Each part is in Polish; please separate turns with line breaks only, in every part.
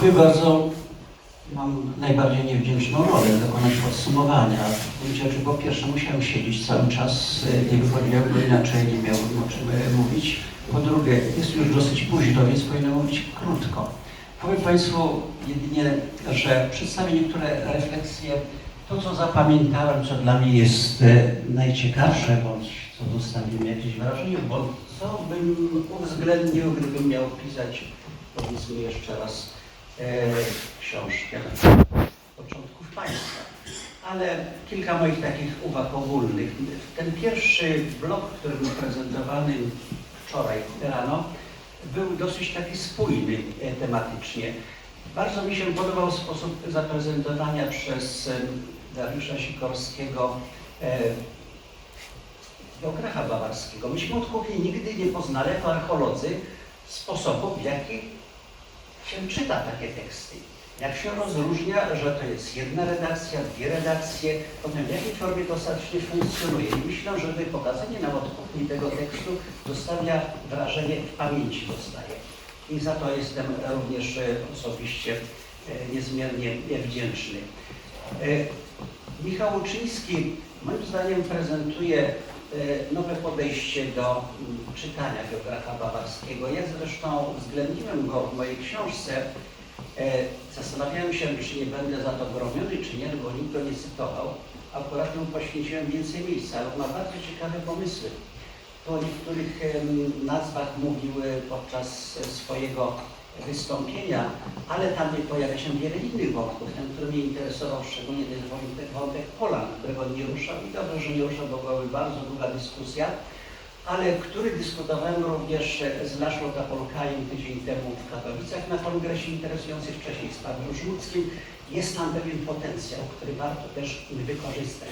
Dziękuję bardzo. Mam najbardziej niewdzięczną rolę dokonać podsumowania. W po pierwsze musiałem siedzieć cały czas, y, nie wychodziłem, inaczej nie miałbym o czym y, mówić. Po drugie, jest już dosyć późno, więc powinienem mówić krótko. Powiem Państwu jedynie, że przedstawię niektóre refleksje. To, co zapamiętałem, co dla mnie jest y, najciekawsze, bądź co zostawiłem jakieś wrażenie, bo co bym uwzględnił, gdybym miał pisać, powiedzmy jeszcze raz, książkę początków państwa. Ale kilka moich takich uwag ogólnych. Ten pierwszy blok, który był prezentowany wczoraj rano, był dosyć taki spójny e, tematycznie. Bardzo mi się podobał sposób zaprezentowania przez e, Dariusza Sikorskiego e, Geografa bawarskiego. Myśmy od kuchni nigdy nie poznali jako archeolodzy sposobu, w jaki się czyta takie teksty. Jak się rozróżnia, że to jest jedna redakcja, dwie redakcje, potem w jakiej formie to ostatecznie funkcjonuje. I myślę, że pokazanie nam od kuchni tego tekstu zostawia wrażenie, w pamięci zostaje. I za to jestem również e, osobiście e, niezmiernie wdzięczny. E, Michał Łuczyński moim zdaniem prezentuje nowe podejście do mm, czytania geografa bawarskiego. Ja zresztą uwzględniłem go w mojej książce. E, Zastanawiałem się, czy nie będę za to gromiony, czy nie, bo nikt go nie cytował. Akurat mu poświęciłem więcej miejsca, ale ma bardzo ciekawe pomysły. O niektórych nazwach mówił e, podczas e, swojego wystąpienia, ale tam pojawia się wiele innych wątków. Ten, który mnie interesował szczególnie, to jest wątek, Polan, którego nie ruszał i dobrze, że nie ruszał, bo byłaby bardzo długa dyskusja, ale który dyskutowałem również z Laszlo Tapolkajem tydzień temu w Katowicach na kongresie interesujący wcześniej z panem Żmudzkim. Jest tam pewien potencjał, który warto też wykorzystać.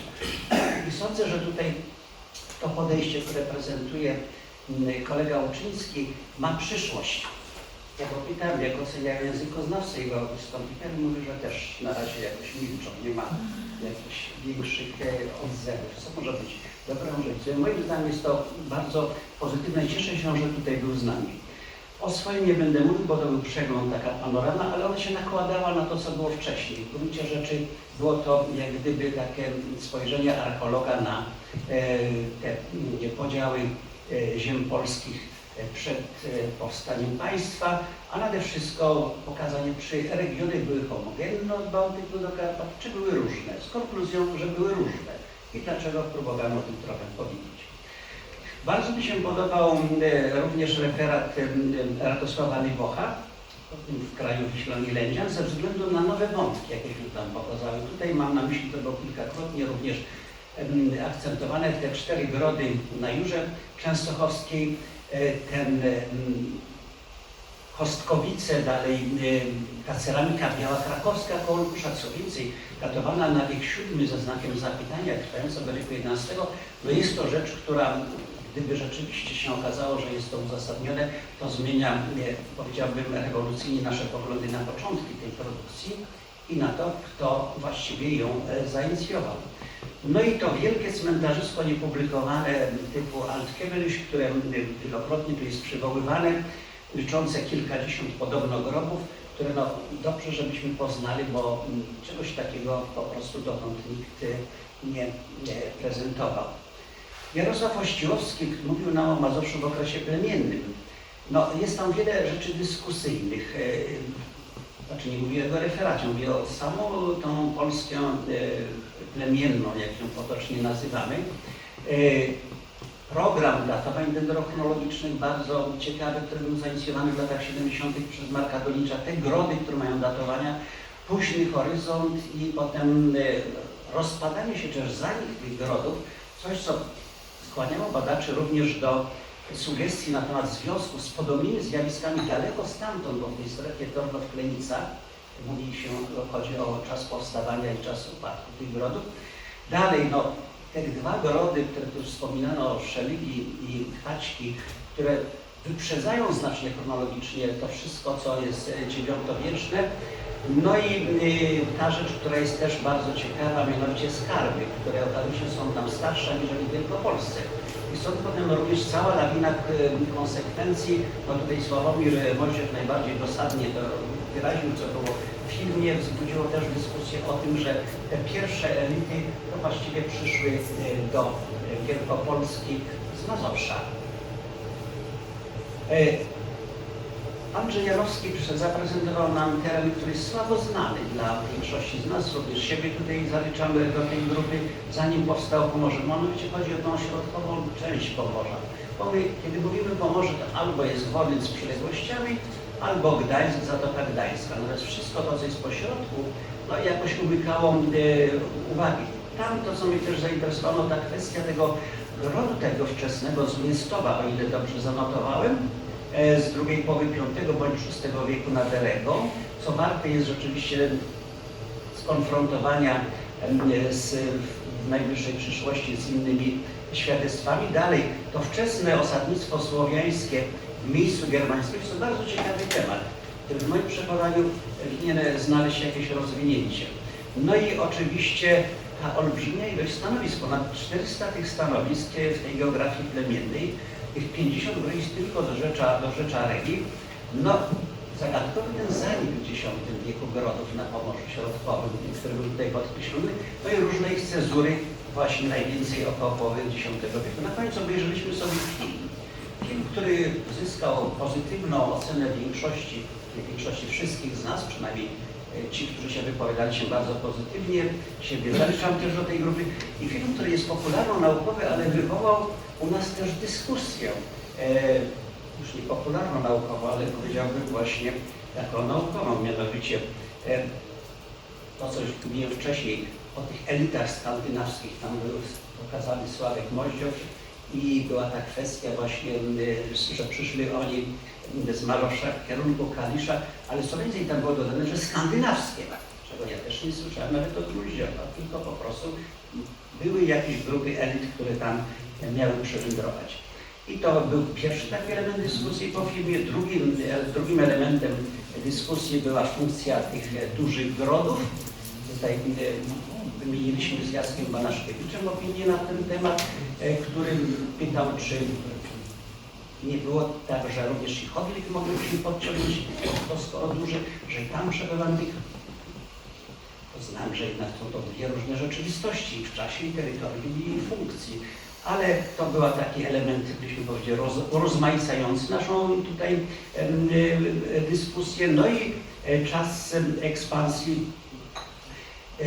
I sądzę, że tutaj to podejście, które prezentuje mm, kolega Łuczyński, ma przyszłość. Ja go pytałem, jak oceniają językoznawcy jego i mówi, że też na razie jakoś milczą, nie ma jakichś większych e, odzewów. Co może być dobrą rzeczą? Moim zdaniem jest to bardzo pozytywne i cieszę się, że tutaj był z nami. O swoim nie będę mówił, bo to był przegląd, taka panorama, ale ona się nakładała na to, co było wcześniej. W gruncie rzeczy było to jak gdyby takie spojrzenie archeologa na e, te podziały e, ziem polskich przed e, powstaniem państwa, a nade wszystko pokazanie, czy regiony były homogenne od Bałtyku do Karpat, czy były różne, z konkluzją, że były różne. I dlaczego próbowano o tym trochę powiedzieć. Bardzo mi się podobał e, również referat e, Radosława Nybocha w kraju Wiślony Lędzian ze względu na nowe wątki, jakie się tam pokazały. Tutaj mam na myśli, to było kilkakrotnie również akcentowane te cztery grody na Jurze Częstochowskiej, e, ten em, Kostkowice, dalej em, ta ceramika biała krakowska koło Lusza, co więcej, datowana na wiek VII ze znakiem zapytania, trwająca do wieku XI, no jest to rzecz, która gdyby rzeczywiście się okazało, że jest to uzasadnione, to zmienia, e, powiedziałbym, rewolucyjnie nasze poglądy na początki tej produkcji i na to, kto właściwie ją e, zainicjował. No i to wielkie cmentarzysko niepublikowane typu Altkeweliś, które wielokrotnie tu jest przywoływane, liczące kilkadziesiąt podobno grobów, które no dobrze, żebyśmy poznali, bo czegoś takiego po prostu dotąd nikt e, nie, nie prezentował. Jarosław Ościłowski mówił nam o Mazowszu w okresie plemiennym. No, jest tam wiele rzeczy dyskusyjnych. Znaczy nie mówię o referacie, mówię o samą tą Polskę e, plemienną, jak ją potocznie nazywamy. E, Program datowań dendrochronologicznych bardzo ciekawy, który był zainicjowany w latach 70. przez Marka Dolicza. Te grody, które mają datowania, późny horyzont i potem e, rozpadanie się też zanik tych grodów, coś co skłaniało badaczy również do sugestii na temat związku z podobnymi zjawiskami daleko stamtąd, bo w tej strefie Tornów-Klenica mówi się, chodzi o czas powstawania i czas upadku tych grodów. Dalej, no, te dwa grody, które tu wspominano, Szeligi i Chaćki, które wyprzedzają znacznie chronologicznie to wszystko, co jest e, dziewiątowieczne. No i y, ta rzecz, która jest też bardzo ciekawa, mianowicie skarby, które okazały się są tam starsze aniżeli w Wielkopolsce. I stąd potem również cała lawina konsekwencji, no tutaj Sławomir Mojżesz najbardziej dosadnie to wyraził, co było w filmie, wzbudziło też dyskusję o tym, że te pierwsze elity to właściwie przyszły e, do e, Wielkopolski z Mazowsza. Andrzej Janowski przy- zaprezentował nam teren, który jest słabo znany dla większości z nas, również siebie tutaj zaliczamy do tej grupy, zanim powstało Pomorze. Mianowicie chodzi o tą środkową część Pomorza. Bo my, kiedy mówimy Pomorze, to albo jest Wolyń z przyległościami, albo Gdańsk, Zatoka Gdańska. Natomiast wszystko to, co jest po środku, no jakoś umykało e, uwagi. Tam to, co mnie też zainteresowało, ta kwestia tego grodu tego wczesnego z Mięstowa, o ile dobrze zanotowałem, z drugiej połowy V bądź VI wieku na Derego, co warte jest rzeczywiście skonfrontowania z, w najbliższej przyszłości z innymi świadectwami. Dalej, to wczesne osadnictwo słowiańskie w miejscu germańskim jest to bardzo ciekawy temat, który w moim przekonaniu winien znaleźć jakieś rozwinięcie. No i oczywiście ta olbrzymia ilość stanowisk, ponad 400 tych stanowisk w tej geografii plemiennej, tych 50 wejść tylko do Rzecza, do Rzecza Regi. No, zagadkowy ten zanik w X wieku grodów na Pomorzu Środkowym, który był tutaj podkreślony, no i różne ich cezury, właśnie najwięcej około połowy X wieku. Na końcu obejrzeliśmy sobie film. Film, który zyskał pozytywną ocenę większości, większości wszystkich z nas, przynajmniej ci, którzy się wypowiadali się bardzo pozytywnie, siebie zaliczam też do tej grupy. I film, który jest popularno-naukowy, ale wywołał u nas też dyskusję. E, już nie popularno-naukową, ale powiedziałbym właśnie taką naukową, mianowicie e, to, co już mówiłem wcześniej, o tych elitach skandynawskich, tam był pokazany Sławek Moździow i była ta kwestia właśnie, y, że przyszli oni z Marosza w kierunku Kalisza, ale co więcej tam było dodane, że skandynawskie, czego ja też nie słyszałem nawet od Gruździowa, tylko po prostu były jakieś grupy elit, które tam miały przywędrować. I to był pierwszy taki element dyskusji po filmie. Drugim, drugim elementem dyskusji była funkcja tych dużych grodów. Tutaj e, wymieniliśmy z Jackiem Banaszkiewiczem opinię na ten temat, e, który pytał, czy nie było tak, że również i Chodlik moglibyśmy podciągnąć, to skoro duży, że tam przebywam tych to znam, że jednak to dwie różne rzeczywistości w czasie i terytorium i funkcji. Ale to był taki element, byśmy powiedzieli, roz, rozmaicający naszą tutaj e, dyskusję. No i e, czas ekspansji e,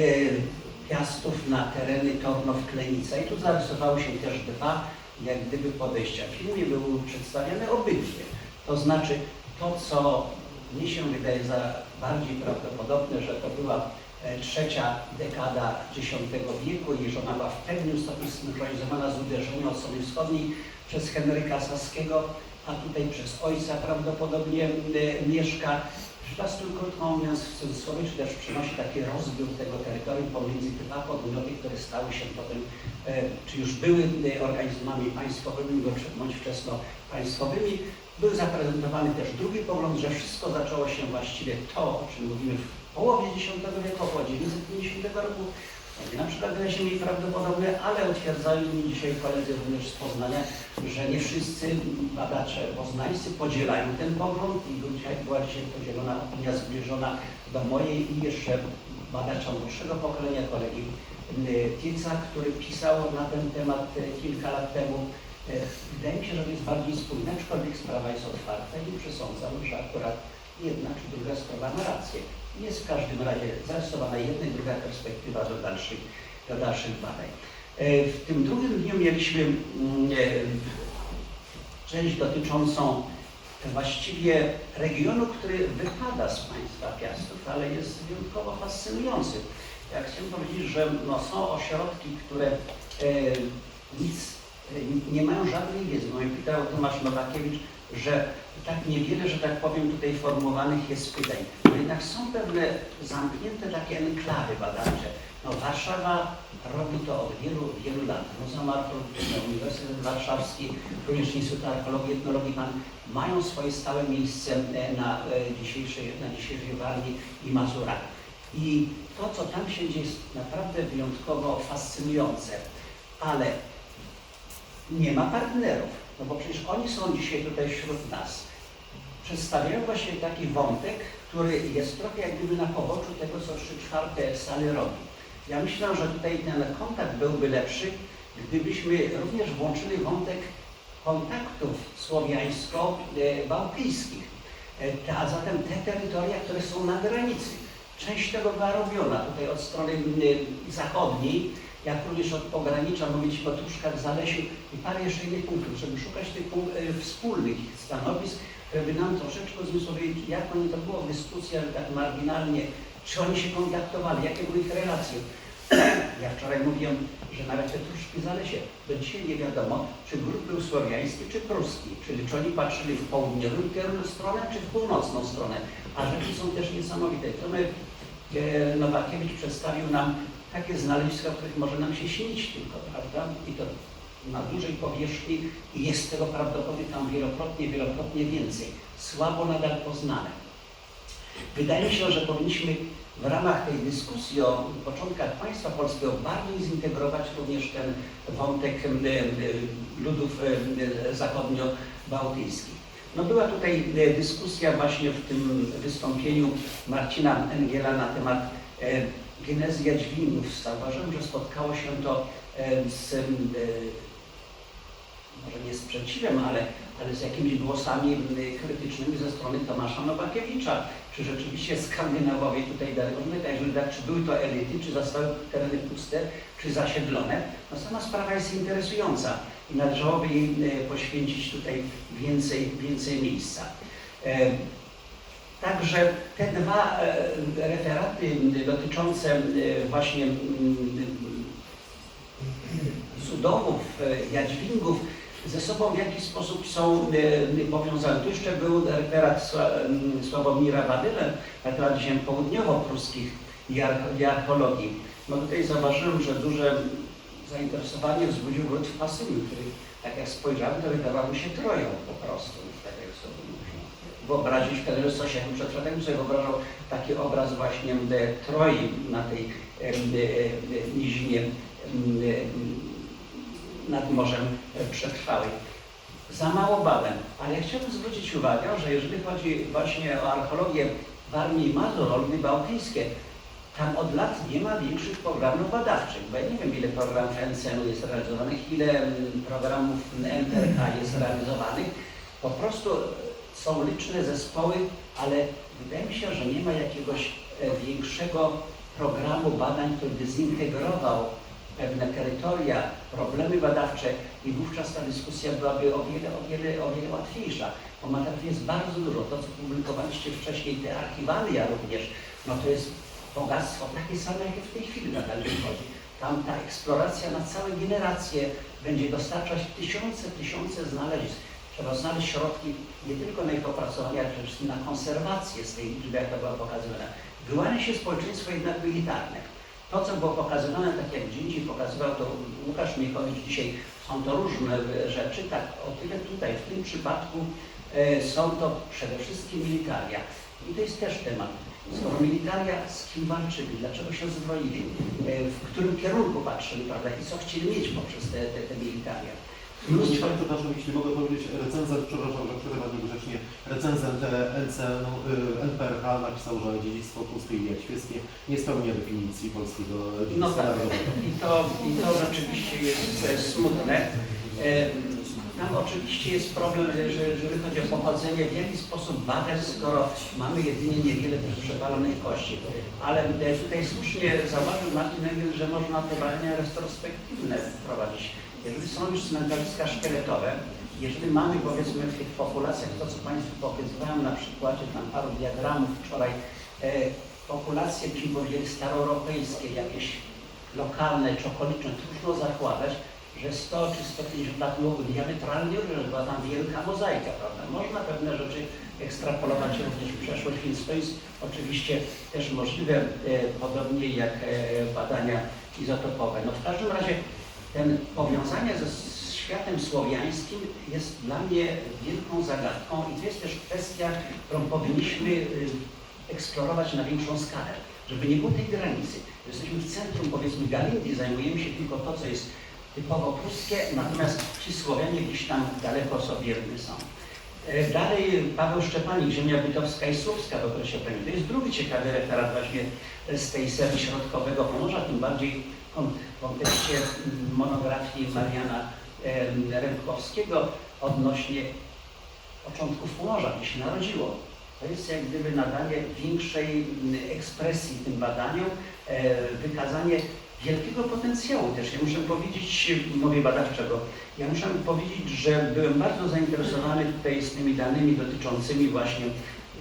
Piastów na tereny Tornow-Klenica. I tu zarysowały się też dwa jak gdyby podejścia. W filmie były przedstawiane obydwie. To znaczy to, co mnie się wydaje za bardziej prawdopodobne, że to była e, trzecia dekada X wieku i że ona była w pewnym stopniu synchronizowana z uderzeniem od strony wschodniej przez Henryka Saskiego, a tutaj przez ojca prawdopodobnie e, Mieszka. Tylko krótko mówiąc w cudzysłowie, czy też przynosi taki rozbiór tego terytorium pomiędzy dwa podmioty, które stały się potem, e, czy już były e, organizmami państwowymi bądź wczesno państwowymi. Był zaprezentowany też drugi pogląd, że wszystko zaczęło się właściwie to, o czym mówimy w połowie X wieku, około 950 roku. Na przykład wydaje się mniej ale utwierdzają mi dzisiaj koledzy również z Poznania, że nie wszyscy badacze poznańscy podzielają ten pogląd i dzisiaj, była dzisiaj podzielona opinia zbliżona do mojej i jeszcze badacza młodszego pokolenia, kolegi y, Tieca, który pisał na ten temat y, kilka lat temu. Y, Wydaje mi się, że to jest bardziej spójne, aczkolwiek sprawa jest otwarta i przesądzam, że akurat jedna czy druga strona ma rację. Jest w każdym razie zarysowana jedna i druga perspektywa do dalszych, do dalszych badań. E, W tym drugim dniu mieliśmy mm, e, część dotyczącą właściwie regionu, który wypada z państwa Piastów, ale jest wyjątkowo fascynujący. Ja chciałem powiedzieć, że no, są ośrodki, które e, nic nie mają żadnej wiedzy. No pytał Tomasz Nowakiewicz, że tak niewiele, że tak powiem, tutaj formułowanych jest pytań. No jednak są pewne zamknięte takie enklawy badawcze. No, Warszawa robi to od wielu, wielu lat. Muzeum Archeologiczne, Uniwersytet Warszawski, również Instytut Archeologii i Etnologii PAN mają swoje stałe miejsce e, na e, dzisiejszej, na dzisiejszej Warmii i Mazurach. I to, co tam się dzieje, jest naprawdę wyjątkowo fascynujące. Ale nie ma partnerów, no bo przecież oni są dzisiaj tutaj wśród nas. przedstawiają właśnie taki wątek, który jest trochę jak gdyby na poboczu tego, co trzy czwarte sali robi. Ja myślę, że tutaj ten kontakt byłby lepszy, gdybyśmy również włączyli wątek kontaktów słowiańsko-bałtyckich. E, A zatem te terytoria, które są na granicy. Część tego była robiona tutaj od strony zachodniej, jak również od pogranicza, mówiliśmy o Tuszkach, Zalesiu i parę jeszcze innych punktów, żeby szukać tych y, wspólnych stanowisk, by nam troszeczkę uzmysłowiły, jak oni to było w dyskusjach tak marginalnie, czy oni się kontaktowali, jakie były ich relacje. Ja wczoraj mówiłem, że nawet te Tuszki Zalesie, do dzisiaj nie wiadomo, czy grób był słowiański, czy pruski, czyli czy oni patrzyli w kierunku stronę, czy w północną stronę. A rzeczy są też niesamowite. Tomek e, Nowakiewicz przedstawił nam takie znaleziska, których może nam się śnić tylko, prawda? I to na dużej powierzchni jest tego prawdopodobnie tam wielokrotnie, wielokrotnie więcej. Słabo nadal poznane. Wydaje się, że powinniśmy w ramach tej dyskusji o początkach państwa polskiego bardziej zintegrować również ten wątek ludów zachodnio-bałtyckich. No była tutaj e, dyskusja właśnie w tym wystąpieniu Marcina Engela na temat genezy jadźwingów. Zauważyłem, że spotkało się to z e, może nie sprzeciwem, ale, ale z jakimiś głosami krytycznymi ze strony Tomasza Nowakiewicza. Czy rzeczywiście Skandynawowie tutaj daleko nie jeżeli tak, czy były to elity, czy zostały tereny puste, czy zasiedlone. No sama sprawa jest interesująca i należałoby jej poświęcić tutaj więcej, więcej miejsca. E, Także te dwa e, referaty dotyczące y, właśnie mm, cudowów, e, jadźwingów ze sobą w jakiś sposób są e, powiązane. Tu jeszcze był referat Sławomira Badyle na temat ziem południowo-pruskich i arch- i archeologii. No tutaj zauważyłem, że duże zainteresowanie wzbudził ród w Pasyniu, który tak jak spojrzałem, to wydawał mi się troją po prostu, tak jak sobie można wyobrazić coś jak przed człowiekiem sobie wyobrażał taki obraz właśnie m, Troi na tej em, e, e, nizinie nad Morzem Przetrwałym. Za mało badań, ale ja chciałbym zwrócić uwagę, że jeżeli chodzi właśnie o archeologię Warmii i Mazur, Olby Bałtyckie, tam od lat nie ma większych programów badawczych, bo ja nie wiem ile programów NCN-u jest realizowanych, ile programów MTRK jest realizowanych. Po prostu są liczne zespoły, ale wydaje mi się, że nie ma jakiegoś e, większego programu badań, który by zintegrował pewne terytoria, problemy badawcze i wówczas ta dyskusja byłaby o wiele, o wiele, o wiele łatwiejsza, bo materiałów jest bardzo dużo. To, co publikowaliście wcześniej, te archiwalia również, no to jest bogactwo takie same, jakie w tej chwili nadal wychodzi. Tam ta eksploracja na całe generacje będzie dostarczać tysiące, tysiące znalezisk. Trzeba znaleźć środki nie tylko na ich opracowanie, ale przede wszystkim na konserwację z tej liczby, jak to była pokazywana. Wyłania się społeczeństwo jednak militarne. To, co było pokazywane, tak jak dziś pokazywał to Łukasz Miechowicz dzisiaj, są to różne rzeczy, tak o tyle tutaj, w tym przypadku e, są to przede wszystkim militaria. I to jest też temat. Skoro militaria z kim walczyli, dlaczego się zbroili, e, w którym kierunku patrzyli, prawda, i co chcieli mieć poprzez te, te, te militaria.
Mnóstwo, przepraszam, jeśli mogę powiedzieć, recenzent, przepraszam, że przerywam niegrzecznie, recenzent e, NC, no, NPRH napisał, że dziedzictwo pruskie i jaćwieckie nie spełnia definicji polskiego
No
dziedzictwa
tak,
narodowego.
i to, i to rzeczywiście jest e, smutne. E, Tam oczywiście jest problem, że jeżeli chodzi o pochodzenie, w jaki sposób badać, skoro mamy jedynie niewiele tych przepalonych kości. Ale e, tutaj słusznie zauważył Martin Engel, że można te badania retrospektywne prowadzić. Jeżeli są już cmentarzyska szkieletowe, jeżeli mamy powiedzmy w tych populacjach to, co Państwu pokazywałem na przykładzie tam paru diagramów wczoraj, e, populacje, powiedzieli staroeuropejskie, jakieś lokalne czy okoliczne, trudno zakładać, że 100 czy 150 lat byłoby diametralnie że była tam wielka mozaika, prawda? Można pewne rzeczy ekstrapolować również w przeszłość, więc to jest oczywiście też możliwe, e, podobnie jak e, badania izotopowe. No w każdym razie ten powiązanie ze światem słowiańskim jest dla mnie wielką zagadką i to jest też kwestia, którą powinniśmy y, eksplorować na większą skalę, żeby nie było tej granicy. Jesteśmy w centrum, powiedzmy, Galindii, zajmujemy się tylko to, co jest typowo pruskie, natomiast ci Słowianie gdzieś tam daleko sobie są. E, Dalej Paweł Szczepanik, Ziemia Bytowska i Słowska w okresie premii. To jest drugi ciekawy referat właśnie z tej serii środkowego Pomorza, tym bardziej w kon- w kontekście mm, monografii Mariana em, Rębkowskiego odnośnie początków Pomorza, gdzie się narodziło. To jest jak gdyby nadanie większej mm, ekspresji tym badaniom, e, wykazanie wielkiego potencjału też. Ja muszę powiedzieć, mówię badawczego, ja muszę powiedzieć, że byłem bardzo zainteresowany tutaj z tymi danymi dotyczącymi właśnie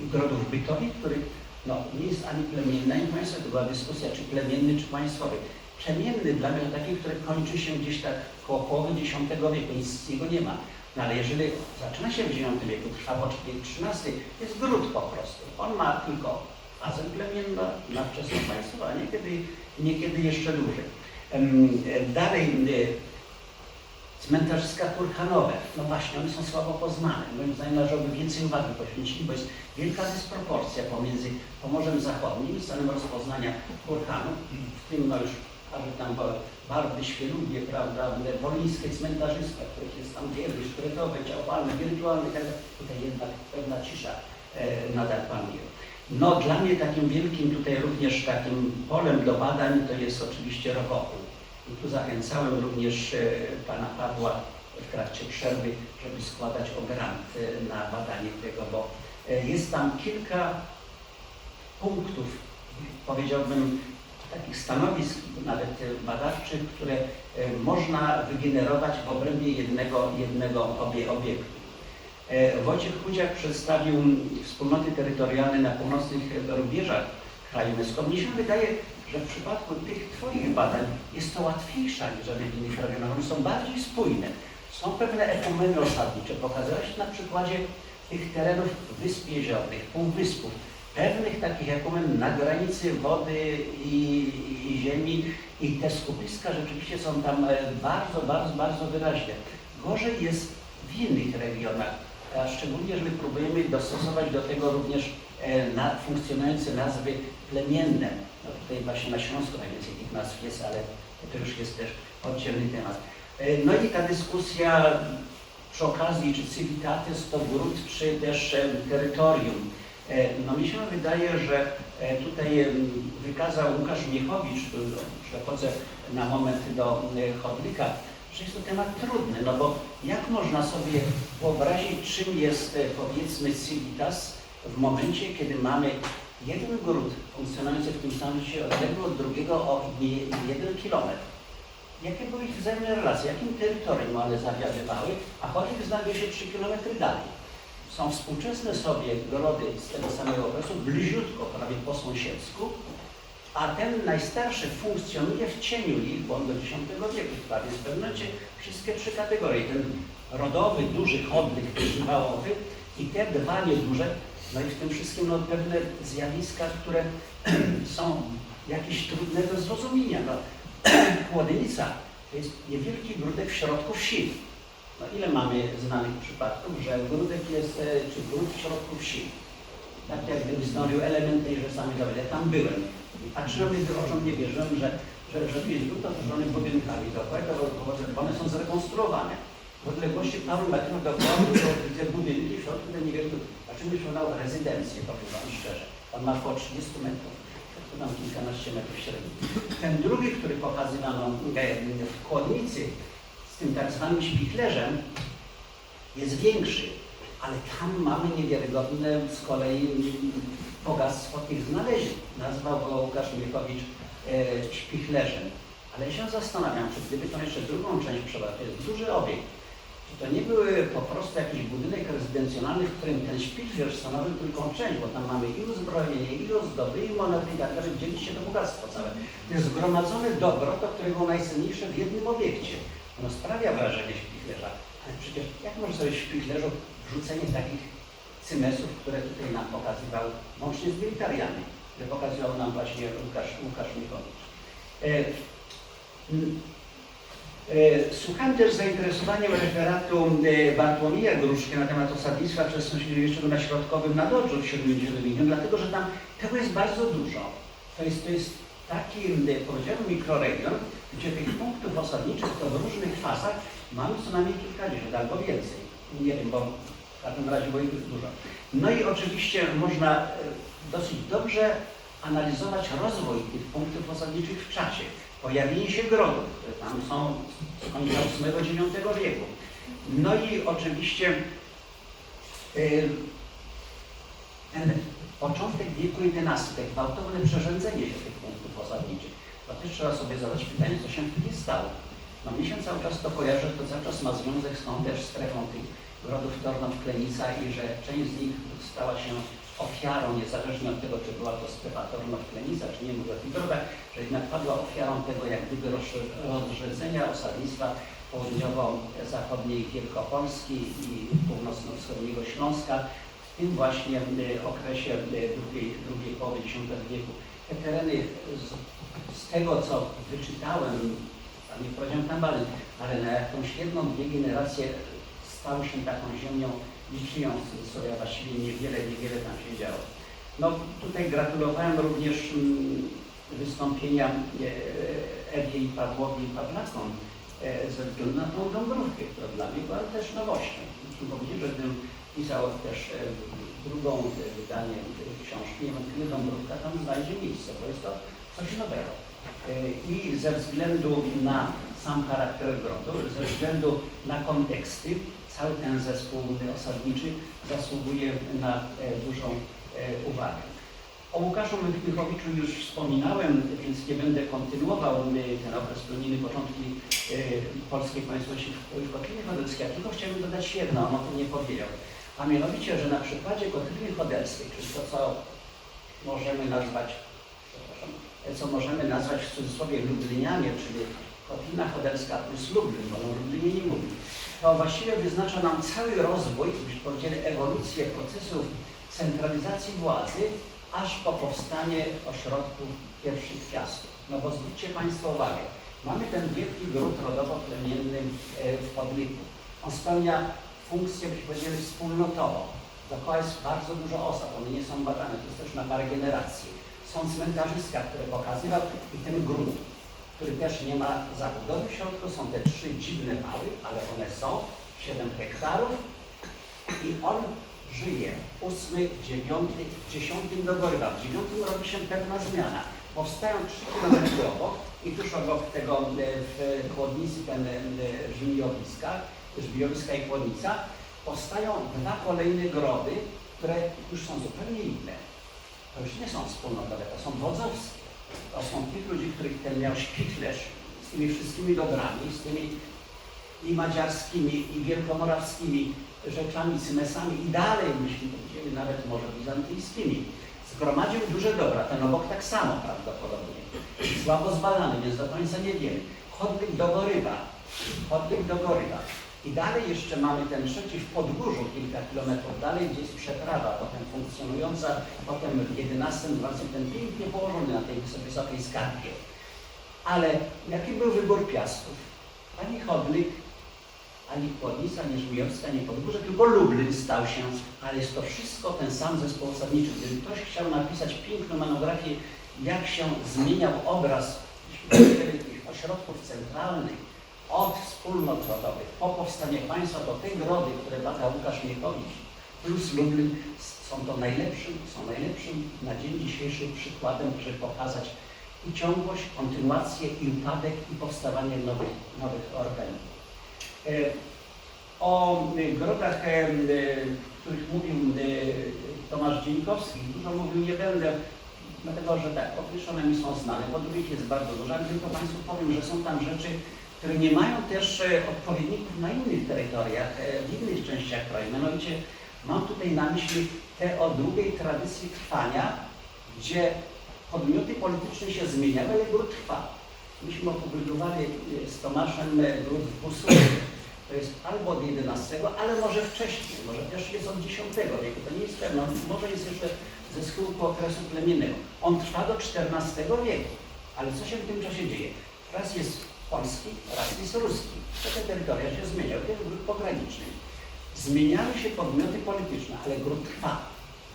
grodów bytowych, których no, nie jest ani plemienna, ani państwa, to była dyskusja, czy plemienny, czy państwowy. Plemienny dla mnie taki, który kończy się gdzieś tak koło połowy X wieku, nic z niego nie ma. No ale jeżeli zaczyna się w IX wieku, trwa po XIII, jest gród po prostu. On ma tylko fazę plemienną, ma wczesne państwo, a niekiedy, niekiedy jeszcze dłużej. Dalej, e, cmentarzyska Turkanowe, no właśnie, one są słabo poznane. Moim zdaniem należałoby więcej uwagi poświęcić, bo jest wielka dysproporcja pomiędzy Pomorzem Zachodnim i stanem rozpoznania Turkanów, w tym no już aż tam ba- barwy, świelugie, prawda, wolińskie cmentarzyska, których jest tam wiele, szkretowe, działalne, wirtualne, tak tutaj jednak pewna cisza e, nadal panuje. No dla mnie takim wielkim tutaj również takim polem do badań to jest oczywiście rokokół. I tu zachęcałem również e, pana Pawła w trakcie przerwy, żeby składać o grant e, na badanie tego, bo e, jest tam kilka punktów, powiedziałbym, takich stanowisk, nawet e, badawczych, które e, można wygenerować w obrębie jednego, jednego obie, obiektu. E, Wojciech Chudziak przedstawił wspólnoty terytorialne na północnych rubieżach kraju UNESCO. Mnie się wydaje, że w przypadku tych Twoich badań jest to łatwiejsze aniżeli w innych regionach. One są bardziej spójne. Są pewne ekumeny osadnicze. Pokazałeś na przykładzie tych terenów wysp jeziornych, półwyspów. Pewnych takich ekumen na granicy wody i, i ziemi i te skupiska rzeczywiście są tam e, bardzo, bardzo, bardzo wyraźne. Gorzej jest w innych regionach, a szczególnie jeżeli próbujemy dostosować do tego również e, na, funkcjonujące nazwy plemienne. No tutaj właśnie na Śląsku najwięcej tych nazw jest, ale to już jest też oddzielny temat. E, No i ta dyskusja przy okazji, czy civitatis to gród, czy też terytorium. E, No mi się wydaje, że e, tutaj wykazał Łukasz Miechowicz, tu przechodzę na moment do e, chodnika, że jest to temat trudny, no bo jak można sobie wyobrazić, czym jest powiedzmy civitas w momencie, kiedy mamy jeden gród funkcjonujący w tym samym czasie odległy od drugiego o jeden kilometr. Jakie były ich wzajemne relacje? Jakim terytorium one zawiadywały? A chodnik znajduje się 3 kilometry dalej. Są współczesne sobie grody z tego samego okresu, bliziutko, prawie po sąsiedzku, a ten najstarszy funkcjonuje w cieniu ich, bo on do X wieku w pewnym momencie wszystkie trzy kategorie, ten rodowy, duży chodnik wyżywałowy i te dwa nieduże, no i w tym wszystkim no, pewne zjawiska, które są jakieś trudne do zrozumienia. No, Chłodnica to jest niewielki grudek w środku wsi. Ile mamy znanych przypadków, że grudek jest, e, czy gród w środku wsi. Tak jak gdyby stanowił element tejże samej zawody. Ja tam byłem. Patrzyłem i oczom nie wierzyłem, że, że, że tu jest gród otoczony budynkami dookoła, one są zrekonstruowane. W odległości paru metrów dookoła widzę budynki, w środku ten niewielki, a czym byś dał rezydencję, powiem Wam szczerze. On ma około 30 metrów. To tam kilkanaście metrów średnio. Ten drugi, który pokazywano e, w kłodnicy z tym tak zwanym śpichlerzem, jest większy, ale tam mamy niewiarygodne z kolei bogactwo tych znalezisk. Nazwał go Łukasz Miechowicz e, śpichlerzem. Ale ja się zastanawiam, czy gdyby tą jeszcze drugą część przebrać, to jest duży obiekt, czy to nie były po prostu jakiś budynek rezydencjonalny, w którym ten śpichlerz stanowił tylko część, bo tam mamy i uzbrojenie, i ozdoby, i monety, i tak dalej, gdzie się to bogactwo całe. To jest zgromadzone dobro, to które było najcenniejsze w jednym obiekcie. Ono sprawia wrażenie śpichlerza, ale przecież jak może sobie w śpichlerzu wrzucenie takich cymesów, które tutaj nam pokazywał, łącznie z militariami, które pokazywał nam właśnie Łukasz, Łukasz Michowicz. E, e, Słuchałem też zainteresowaniem referatu e, Bartłomieja Gruszki na temat osadnictwa wczesnośredniowiecznego na Środkowym Nadodrzu w Śródmiedziowym, dlatego że tam tego jest bardzo dużo. To jest, to jest taki, powiedziałbym, mikroregion, gdzie tych punktów osadniczych to w różnych fazach mamy co najmniej kilkadziesiąt albo więcej. Nie wiem, bo W każdym razie, bo ich dużo. No i oczywiście można e, dosyć dobrze analizować rozwój tych punktów osadniczych w czasie. Pojawienie się grodów, które tam są z końca VIII-IX wieku. No i oczywiście y, ten początek wieku XI, gwałtowne przerządzenie się tych punktów osadniczych. To trzeba sobie zadać pytanie, co się wtedy stało. No mi się cały czas to kojarzy, że to cały czas ma związek z tą też strefą tych grodów Tornow, Klenica i że część z nich stała się ofiarą, niezależnie od tego, czy była to strefa Tornow, Klenica, czy nie mówię o tych grodach, że jednak padła ofiarą tego jak gdyby rozrzedzenia osadnictwa południowo-zachodniej Wielkopolski i północno-wschodniego Śląska w tym właśnie y, okresie y, drugiej, drugiej połowy X wieku. Te tereny z tego, co wyczytałem, nie powiedziałem tam dalej, ale na jakąś jedną, dwie generacje stały się taką ziemią liczyją w cudzysłowie, a właściwie niewiele, niewiele tam się działo. No tutaj gratulowałem również mm, wystąpienia e, Ewie i Pawłowi i Pawlakom e, ze względu na tą Dąbrówkę, która dla mnie była też nowością. Muszę powiedzieć, że gdybym pisał też e, drugą wydanie książki, niewątpliwie Dąbrówka tam znajdzie miejsce, bo jest to coś nowego. E, I ze względu na sam charakter gruntu, ze względu na konteksty, cały ten zespół osadniczy zasługuje na e, dużą e, uwagę. O Łukaszu Michnikowiczu już wspominałem, więc nie będę kontynuował e, ten okres pełniny początki e, polskiej państwowości w Kotlinie Chodelskiej, tylko chciałbym dodać jedno, on o tym nie powiedział. A mianowicie, że na przykładzie Kotliny Chodelskiej, czyli to, co możemy nazwać, co możemy nazwać w cudzysłowie Lublinianie, czyli Kotlina Chodelska plus Lublin, bo o Lublinie nie mówi, to właściwie wyznacza nam cały rozwój, byśmy powiedzieli ewolucję procesów centralizacji władzy, aż po powstanie ośrodków pierwszych piastów. No bo zwróćcie Państwo uwagę, mamy ten wielki gród rodowo-plemienny e, w Podliku. On spełnia funkcję, byśmy powiedzieli, wspólnotową. Dookoła jest bardzo dużo osad, one nie są badane, to jest też na parę generacji. Są cmentarzyska, które pokazywał i ten grunt, który też nie ma zabudowy w środku, są te trzy dziwne wały, ale one są, 7 hektarów i on żyje. Ósmy, dziewiąty, dziesiątym do Gorywa. W dziewiątym robi się pewna zmiana. Powstają trzy kilometry obok i tuż obok tego e, w chłodnicy, ten e, żmijowiska, żmijowiska i chłodnica, powstają dwa kolejne groby, które już są zupełnie inne. To już nie są wspólnotowe, to są wodzowskie. To są tych ludzi, których ten miał szpitlerz z tymi wszystkimi dobrami, z tymi i madziarskimi, i wielkomorawskimi rzeczami, cymesami i dalej, myśmy powiedzieli, nawet może bizantyjskimi. Zgromadził duże dobra, ten obok tak samo prawdopodobnie. Słabo zbadany, więc do końca nie wiemy. Chodnik do Gorywa, chodnik do Gorywa. I dalej jeszcze mamy ten trzeci w Podgórzu, kilka kilometrów dalej, gdzie jest przeprawa, potem funkcjonująca, potem w XI-XII ten pięknie położony na tej wysokiej, skarpie. Ale jaki był wybór piastów? Ani Chodnik, ani Chłodnica, ani Żmijowska, ani Podgórze, tylko Lublin stał się, ale jest to wszystko ten sam zespół osadniczy. Gdyby ktoś chciał napisać piękną monografię, jak się zmieniał obraz ośrodków centralnych, od wspólnot rodowych po powstanie państwa, to te grody, które bada Łukasz Miechowicz plus Lublin są to najlepszym, są najlepszym na dzień dzisiejszy przykładem, żeby pokazać i ciągłość, kontynuację i upadek i powstawanie nowych, nowych organów. E, O grodach, e, e, których mówił e, Tomasz Dzieńkowski, dużo mówił nie będę, dlatego że tak, po pierwsze one mi są znane, po drugie jest bardzo dużo, ale tylko Państwu powiem, że są tam rzeczy, które nie mają też e, odpowiedników na innych terytoriach, e, w innych częściach kraju. Mianowicie mam tutaj na myśli te o długiej tradycji trwania, gdzie podmioty polityczne się zmieniały, ale gród trwa. Myśmy opublikowali e, z Tomaszem gród w Busulie. To jest albo od XI, ale może wcześniej, może też jest od X wieku, to nie jest pewne, może jest jeszcze ze schyłku okresu plemiennego. On trwa do XIV wieku, ale co się w tym czasie dzieje? Raz jest polski, raz jest ruski. To te terytoria się zmieniały, to jest gród pograniczny. Zmieniały się podmioty polityczne, ale gród trwa.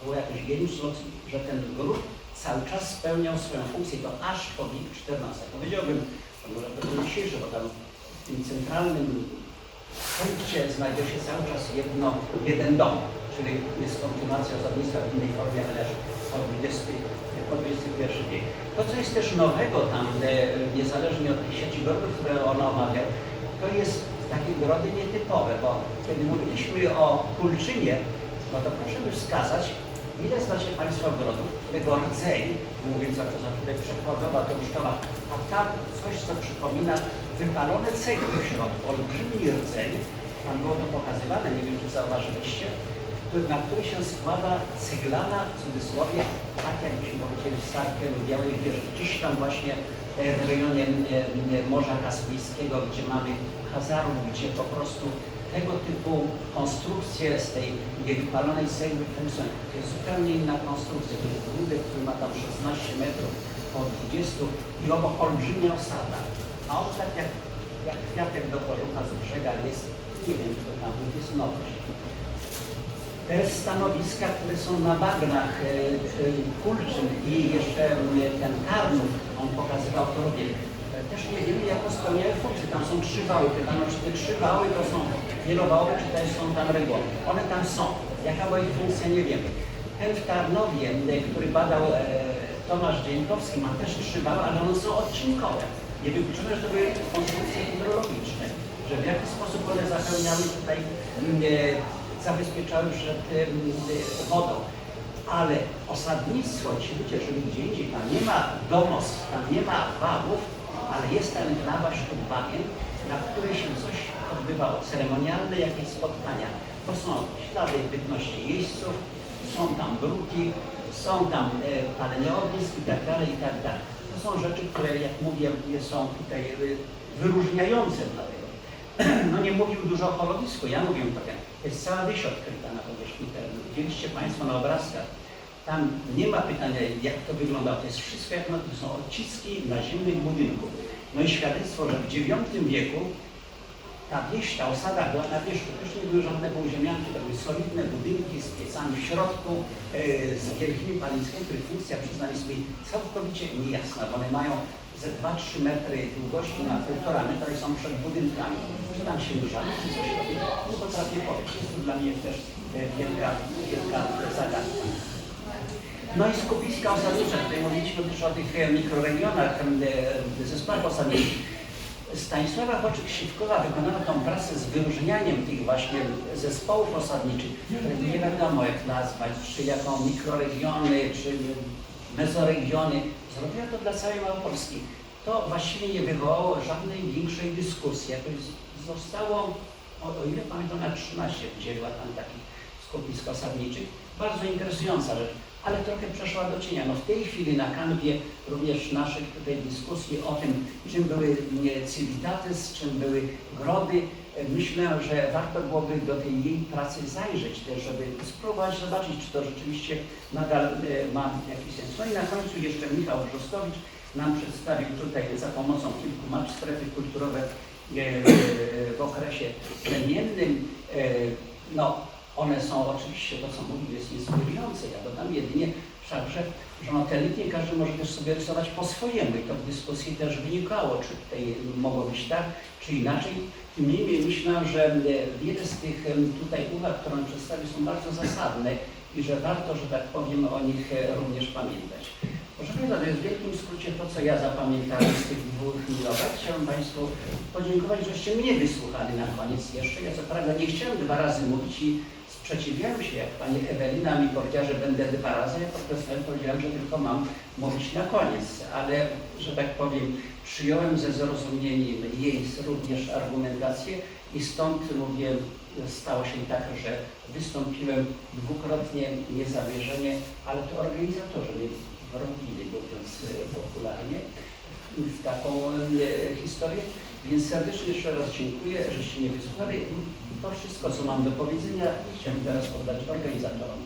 Było geniusz locji, że ten gród cały czas spełniał swoją funkcję, to aż po XIV. Powiedziałbym, że może to dzisiejszy, bo tam w tym centralnym punkcie znajduje się cały czas jedno, jeden dom, czyli jest kontynuacja osadnictwa w innej formie, ale po 20, po 21 wiek. To, co jest też nowego tam, e, niezależnie od sieci grodów, które on omawiał, to jest takie grody nietypowe, bo kiedy mówiliśmy o Kulczynie, no to proszę by wskazać, ile znacie Państwo ogrodów, którego rdzeń, mówiąc o to za chwilę przekładowa, to a tam coś, co przypomina wypalone cegły w środku, olbrzymi rdzeń, tam było to pokazywane, nie wiem, czy zauważyliście, na który się składa ceglana, w cudzysłowie, tak jakbyśmy powiedzieli, sarkę Białej Wieży. Gdzieś tam właśnie e, w rejonie e, Morza Kaspijskiego, gdzie mamy Hazarów, gdzie po prostu tego typu konstrukcje z tej niewypalonej cegły funkcjonują. To jest zupełnie inna konstrukcja. To jest budek, który ma tam 16 metrów po 20 i obok olbrzymia osada. A on tak jak, jak kwiatek do kożucha z brzega jest, nie wiem, czy to tam jest nowość. Te stanowiska, które są na bagnach e, e, Kulczyn i jeszcze e, ten Karnów, on pokazywał to też nie wiemy, jaką spełniają funkcję. Tam są trzy wały. Pytano, czy te trzy wały to są wielowały, czy też są tam reguły. One tam są. Jaka była ich funkcja, nie wiemy. Ten w Tarnowie, który badał e, Tomasz Dzieńkowski, ma też trzy wały, ale one są odcinkowe. Nie wykluczone, że to były konstrukcje hydrologiczne, że w jaki sposób one zapełniały tutaj mm, e, zabezpieczały przed wodą. Ale osadnictwo, ci ludzie żyli gdzie indziej, tam nie ma domostw, tam nie ma wałów, ale jest ta enklawa wśród bagien, na której się coś odbywało, ceremonialne jakieś spotkania. To są ślady bytności jeźdźców, są tam bruki, są tam e, palenie ognisk i tak dalej, i tak dalej. To są rzeczy, które, jak mówię, są tutaj e, wyróżniające dla. No nie mówił dużo o holowisku, ja mówię trochę. Jest cała wieś odkryta na powierzchni terenu. Widzieliście Państwo na obrazkach. Tam nie ma pytania, jak to wygląda. To jest wszystko, jak na to są odciski naziemnych budynków. No i świadectwo, że w IX wieku ta wieś, ta osada była na wierzchu. Też nie były żadne półziemianki, to były solidne budynki z piecami w środku, e, z wielkimi paliskami, których funkcja przyznali sobie całkowicie niejasna, bo one mają ze 2-3 metry długości na 1,5 metra i są przed budynkami. Czy tam się grzali, czy coś robi? Nie potrafię powiedzieć. Jest to dla mnie też e, wielka, wielka zagadka. No i skupiska osadnicze, tutaj mówiliśmy też o tych e, mikroregionach, e, zespołach osadniczych. Stanisława Boczyk-Siwkowa wykonała tą pracę z wyróżnianiem tych właśnie zespołów osadniczych, nie wiadomo jak nazwać, czy jako mikroregiony, czy mezoregiony. Zrobiła to dla całej Małopolski. To właściwie nie wywołało żadnej większej dyskusji. Jakoś zostało, o, o ile pamiętam, na 13 dzieliła tam takich skupisk osadniczych. Bardzo interesująca rzecz, ale trochę przeszła do cienia. No w tej chwili na kanwie również naszych tutaj dyskusji o tym, czym były nie, civitates, czym były grody, myślę, że warto byłoby do tej jej pracy zajrzeć też, żeby spróbować zobaczyć, czy to rzeczywiście nadal e, ma jakiś sens. No i na końcu jeszcze Michał Brzostowicz nam przedstawił tutaj za pomocą kilku map strefy kulturowe e, w okresie plemiennym. E, No, one są oczywiście, to co mówił, jest inspirujące. Ja dodam jedynie wszakże, że no te linie każdy może też sobie rysować po swojemu i to w dyskusji też wynikało, czy tutaj mogło być tak, czy inaczej. Tym niemniej myślę, że e, wiele z tych tutaj uwag, które on przedstawił, są bardzo zasadne i że warto, że tak powiem, o nich e, również pamiętać. Proszę Państwa, to jest w wielkim skrócie to, co ja zapamiętałem z tych dwóch miniować. Chciałem Państwu podziękować, żeście mnie wysłuchali na koniec jeszcze. Ja co prawda nie chciałem dwa razy mówić i sprzeciwiałem się, jak Pani Ewelina mi powiedziała, że będę dwa razy. Ja po prostu powiedziałem, że tylko mam mówić na koniec, ale, że tak powiem, przyjąłem ze zrozumieniem jej również argumentację i stąd mówię, stało się tak, że wystąpiłem dwukrotnie niezamierzenie, ale to organizatorzy mnie wrobili, mówiąc popularnie, w taką e, historię. Więc serdecznie jeszcze raz dziękuję, żeście mnie wysłuchali. To wszystko, co mam do powiedzenia, chciałem teraz oddać organizatorom.